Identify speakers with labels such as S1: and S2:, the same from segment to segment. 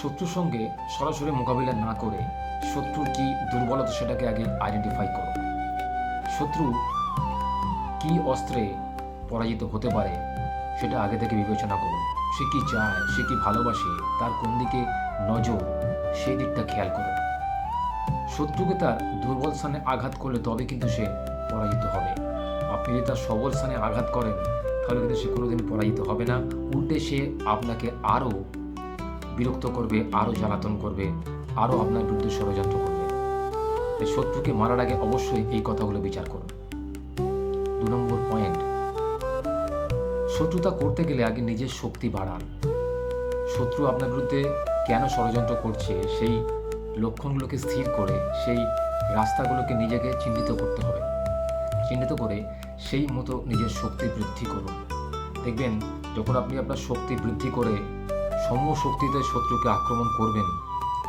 S1: শত্রুর সঙ্গে সরাসরি মোকাবিলা না করে শত্রুর কি দুর্বলতা সেটাকে আগে আইডেন্টিফাই করো। শত্রু কি অস্ত্রে পরাজিত হতে পারে সেটা আগে থেকে বিবেচনা করুন সে কি চায়, সে কি ভালোবাসে, তার কোন দিকে নজর, সেই দিকটা খেয়াল করুন শত্রুকে তার দুর্বল স্থানে আঘাত করলে তবে কিন্তু সে পরাজিত হবে। আপনি যদি তার সবল স্থানে আঘাত করেন, তাহলে কিন্তু সে কোনোদিন পরাজিত হবে না। উল্টে সে আপনাকে আরও বিরক্ত করবে, আরও জ্বালাতন করবে, আরও আপনার বিরুদ্ধে ষড়যন্ত্র করবে। তাই শত্রুকে মারার আগে অবশ্যই এই কথাগুলো বিচার করুন। দু নম্বর পয়েন্ট। শত্রুতা করতে গেলে আগে নিজের শক্তি বাড়ান। শত্রু আপনার বিরুদ্ধে কেন ষড়যন্ত্র করছে, সেই লক্ষণগুলোকে স্থির করে, সেই রাস্তাগুলোকে নিজেকে চিহ্নিত করতে হবে। চিহ্নিত করে সেই মতো নিজের শক্তি বৃদ্ধি করুন। দেখবেন, যখন আপনি আপনার শক্তি বৃদ্ধি করে সম শক্তিতে শত্রুকে আক্রমণ করবেন,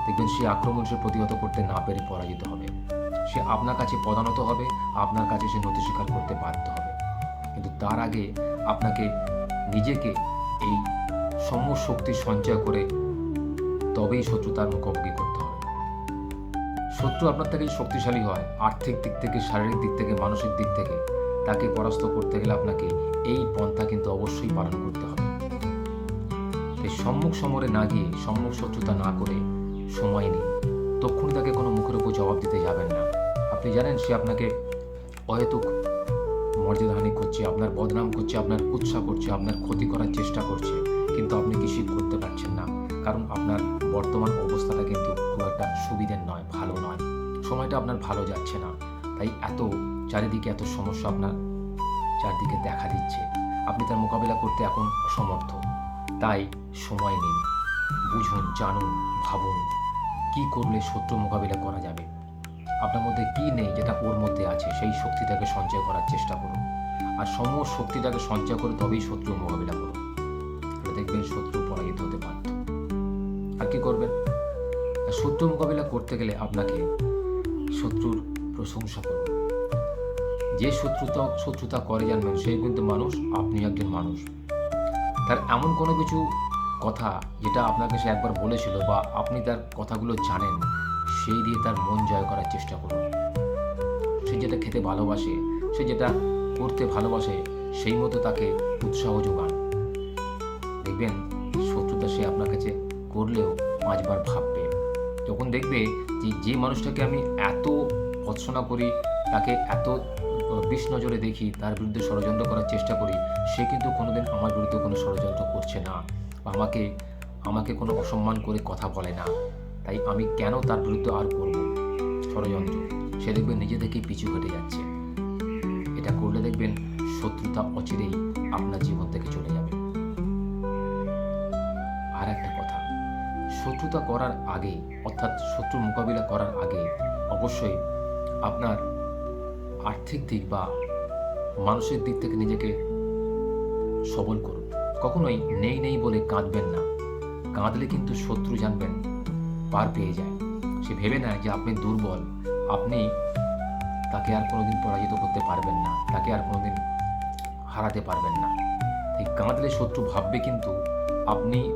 S1: দেখবেন সেই আক্রমণ সে প্রতিহত করতে না পেরে পরাজিত হবে। সে আপনার কাছে পদানত হবে, আপনার কাছে সে নথি স্বীকার করতে বাধ্য হবে। কিন্তু তার আগে আপনাকে নিজেকে এই সম শক্তি সঞ্চয় করে তবেই শত্রু তার মুখোমুখি করতে হবে। শত্রু আপনার থেকে শক্তিশালী হয়, আর্থিক দিক থেকে, শারীরিক দিক থেকে, মানসিক দিক থেকে। তাকে পরাস্ত করতে গেলে আপনাকে এই পন্থা কিন্তু অবশ্যই পালন করতে হবে। এই সম্মুখ সমরে না গিয়ে সম্মুখ শত্রুতা না করে সময় নিন। তক্ষুনি তাকে কোনো মুখের উপর জবাব দিতে যাবেন না। আপনি জানেন সে আপনাকে অহেতুক মর্যাদাহানি করছে, আপনার বদনাম করছে, আপনার উৎসাহ করছে, আপনার ক্ষতি করার চেষ্টা করছে, কিন্তু আপনি কিছুই করতে পারছেন না। কারণ আপনার বর্তমান অবস্থাটা কিন্তু খুব একটা সুবিধের নয়, ভালো নয়। সময়টা আপনার ভালো যাচ্ছে না। তাই এত চারিদিকে এত সমস্যা আপনার চারদিকে দেখা দিচ্ছে। আপনি তার মোকাবিলা করতে এখন অসমর্থ। তাই সময় নিন, বুঝুন, জানুন, ভাবুন কি করলে শত্রু মোকাবিলা করা যাবে। আপনার মধ্যে কি নেই যেটা ওর মধ্যে আছে? সেই শক্তিটাকে সঞ্চয় করার চেষ্টা করুন। আর সম শক্তিটাকে সঞ্চয় করে তবেই শত্রু মোকাবিলা করুন। তাহলে দেখবেন শত্রু পরাজিত হতে বাধ্য। আর কি করবেন? শত্রু মোকাবিলা করতে গেলে আপনাকে শত্রুর প্রশংসা করুন। যে শত্রুতা শত্রুতা করে জানবেন সেই কিন্তু মানুষ, আপনি একজন মানুষ। তার এমন কোনো কিছু কথা যেটা আপনাকে সে একবার বলেছিল বা আপনি তার কথাগুলো জানেন, সেই দিয়ে তার মন জয় করার চেষ্টা করুন। সে যেটা খেতে ভালোবাসে, সে যেটা করতে ভালোবাসে, সেই মতো তাকে উৎসাহ যোগান। দেখবেন শত্রুতা সে আপনার কাছে করলেও পাঁচবার ভাববে। তখন দেখবে যে যে মানুষটাকে আমি এত ভৎসনা করি, তাকে এত বিষ নজরে দেখি, তার বিরুদ্ধে ষড়যন্ত্র করার চেষ্টা করি, সে কিন্তু কোনোদিন আমার বিরুদ্ধে কোনো ষড়যন্ত্র করছে না। আমাকে আমাকে কোনো অসম্মান করে কথা বলে না। তাই আমি কেন তার বিরুদ্ধে আর করব ষড়যন্ত্র, সে দেখবেন নিজে থেকেই পিছু হেঁটে যাচ্ছে। এটা করলে দেখবেন শত্রুতা অচিরেই আপনার জীবন থেকে চলে যাবে। আর একটা কথা, শত্রুতা করার আগে, অর্থাৎ শত্রু মোকাবিলা করার আগে, অবশ্যই আপনার আর্থিক দিক বা মানসিক দিক থেকে নিজেকে সবল করুন। কখনোই নেই নেই বলে কাঁদবেন না। কাঁদলে কিন্তু শত্রু জানবেন, পার পেয়ে যায়। সে ভেবে নেয় যে আপনি দুর্বল, আপনি তাকে আর কোনোদিন পরাজিত করতে পারবেন না, তাকে আর কোনোদিন হারাতে পারবেন না। এই কাঁদলে শত্রু ভাববে কিন্তু আপনি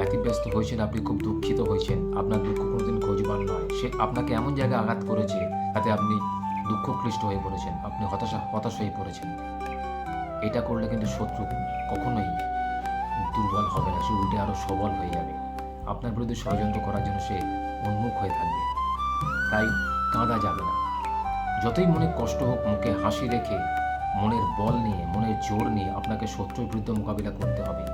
S1: ব্যতিব্যস্ত হয়েছেন, আপনি খুব দুঃখিত হয়েছেন। আপনার দুঃখ কোনোদিন খোঁজবার নয়। সে আপনাকে এমন জায়গায় আঘাত করেছে তাতে আপনি দুঃখ ক্লিষ্ট হয়ে পড়েছেন। আপনি হতাশা, হতাশ হয়ে পড়েছেন। এটা করলে কিন্তু শত্রু কখনোই দুর্বল হবে না, সে উল্টে আরও সবল হয়ে যাবে। আপনার বিরুদ্ধে ষড়যন্ত্র করার জন্য সে উন্মুখ হয়ে থাকবে। তাই কাঁদা যাবে না। যতই মনে কষ্ট হোক, মুখে হাসি রেখে, মনের বল নিয়ে, মনের জোর নিয়ে আপনাকে শত্রুর বিরুদ্ধে মোকাবিলা করতে হবে।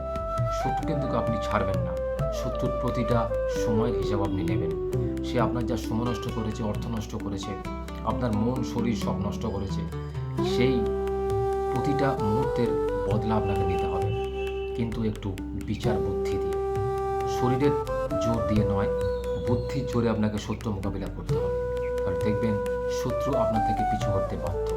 S1: শত্রু কিন্তু আপনি ছাড়বেন না। শত্রুর প্রতিটা সময়ের হিসাব আপনি নেবেন। সে আপনার যা সময় নষ্ট করেছে, অর্থ নষ্ট করেছে, আপনার মন, শরীর সব নষ্ট করেছে, সেই প্রতিটা মুহূর্তের বদলা আপনাকে নিতে হবে। কিন্তু একটু বিচার বুদ্ধি দিয়ে। শরীরের জোর দিয়ে নয়, বুদ্ধির জোরে আপনাকে শত্রু মোকাবিলা করতে হবে। আর দেখবেন, শত্রু আপনার থেকে পিছু করতে বাধ্য।